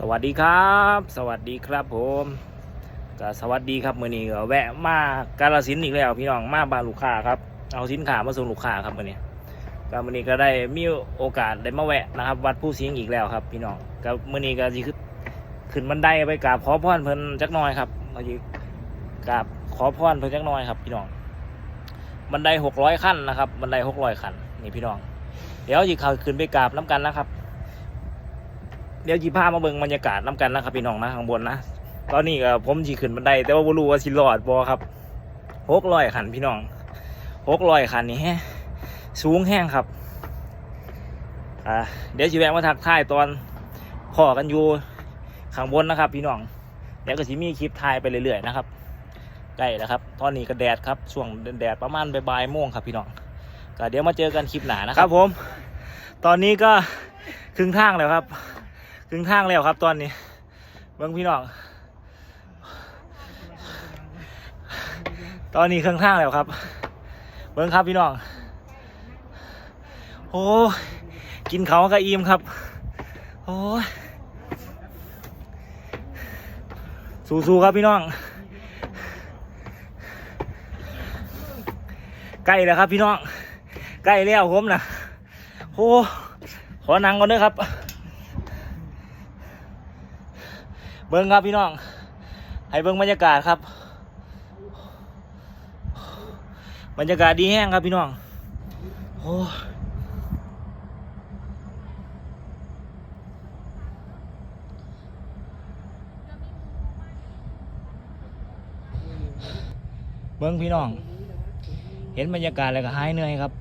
สวัสดีครับ สวัสดีครับผมก็สวัสดีครับมื่อนี้ก็แวะมากาลสินอีกแล้วพี่น้องมาบ้านลูกค้าครับเอาสินค้ามาส่งลูกค้าครับมื่อนี้ก็มื่อนี้ก็ได้มีโอกาสได้มาแวะนะครับ วัดผู้สิงอีกแล้วครับ พี่น้องก็มื่อนี้ก็สิขึ้นขึ้นบันไดไปกราบขอพรเพิ่นจักน่อยครับมาสิกราบขอพรเพิ่นจักน่อยครับ พี่น้องบันไดหกร้อยขั้นนะครับบันไดหกร้อยขั้นนี่พี่น้อง เดี๋ยวจีเขาขึ้นไปกราบน้ำกันนะครับ เดี๋ยวจีพามาเบิ่งบรรยากาศน้ำกันนะครับพี่น้องนะข้างบนนะตอนนี้ก็ผมจีขึ้นบันไดแต่ว่าบ่รู้ว่าสิรอดบ่ครับหกร้อยขันพี่น้องหกร้อยขันนี่แฮะสูงแห้งครับอ่าเดี๋ยวจีแวะมาทักทายตอนพ่อกันอยู่ข้างบนนะครับ พี่น้องเดี๋ยวก็สิมีคลิปถ่ายไปเรื่อยๆนะครับใกล้แล้วครับตอนนี้ก็แดดครับช่วงแดดประมาณบ่ายโมงครับพี่น้องก็เดี๋ยวมาเจอกันคลิปหนานะครับผม ตอนนี้ก็ครึ่งทางแล้วครับ ครึ่งทางแล้วครับตอนนี้ เบิ้งพี่น้อง ตอนนี้ครึ่งทางแล้วครับ เบิ้งครับพี่น้อง โอ้กินเขาก็อิ่มครับ โอ้สู้ๆครับพี่น้อง ใกล้แล้วครับพี่น้อง ใกล้แล้วผมนะโอ้ขอนังก่อนเด้อครับ เบิ้งครับพี่น้อง ให้เบิ้งบรรยากาศครับ บรรยากาศดีแห้งครับพี่น้องโอ้เบิ้งพี่น้อง เห็นบรรยากาศแล้วก็หายเหนื่อยครับ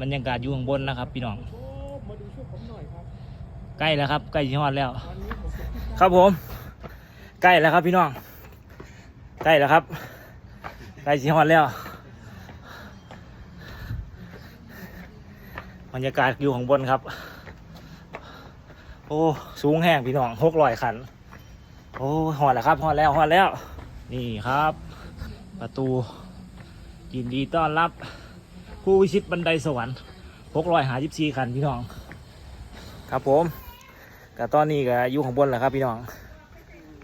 บรรยากาศอยู่ข้างบนนะครับ พี่น้อง ใกล้แล้วครับใกล้จะฮอดแล้ว ครับผม ใกล้แล้วครับพี่น้อง ใกล้แล้วครับ ใกล้สิฮอดแล้วบรรยากาศอยู่ข้างบนครับ โอ้สูงแห้งพี่น้องหกร้อยขัน โอ้หอดแล้วครับหอดแล้วหอดแล้ว นี่ครับ ประตูยินดีต้อนรับ ผู้วิชิตบันไดสวรรค์หกร้อยหาสิบสี่ขันพี่น้อง ครับผม ก็ตอนนี้ก็อยู่ข้างบนแหละครับพี่น้อง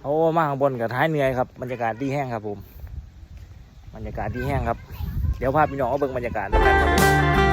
โอ้มาข้างบนกับท้ายเหนื่อยครับบรรยากาศดีแห้งครับผม บรรยากาศดีแห้งครับ เดี๋ยวพาพี่น้องเอาเบิ่งบรรยากาศแล้วกันครับ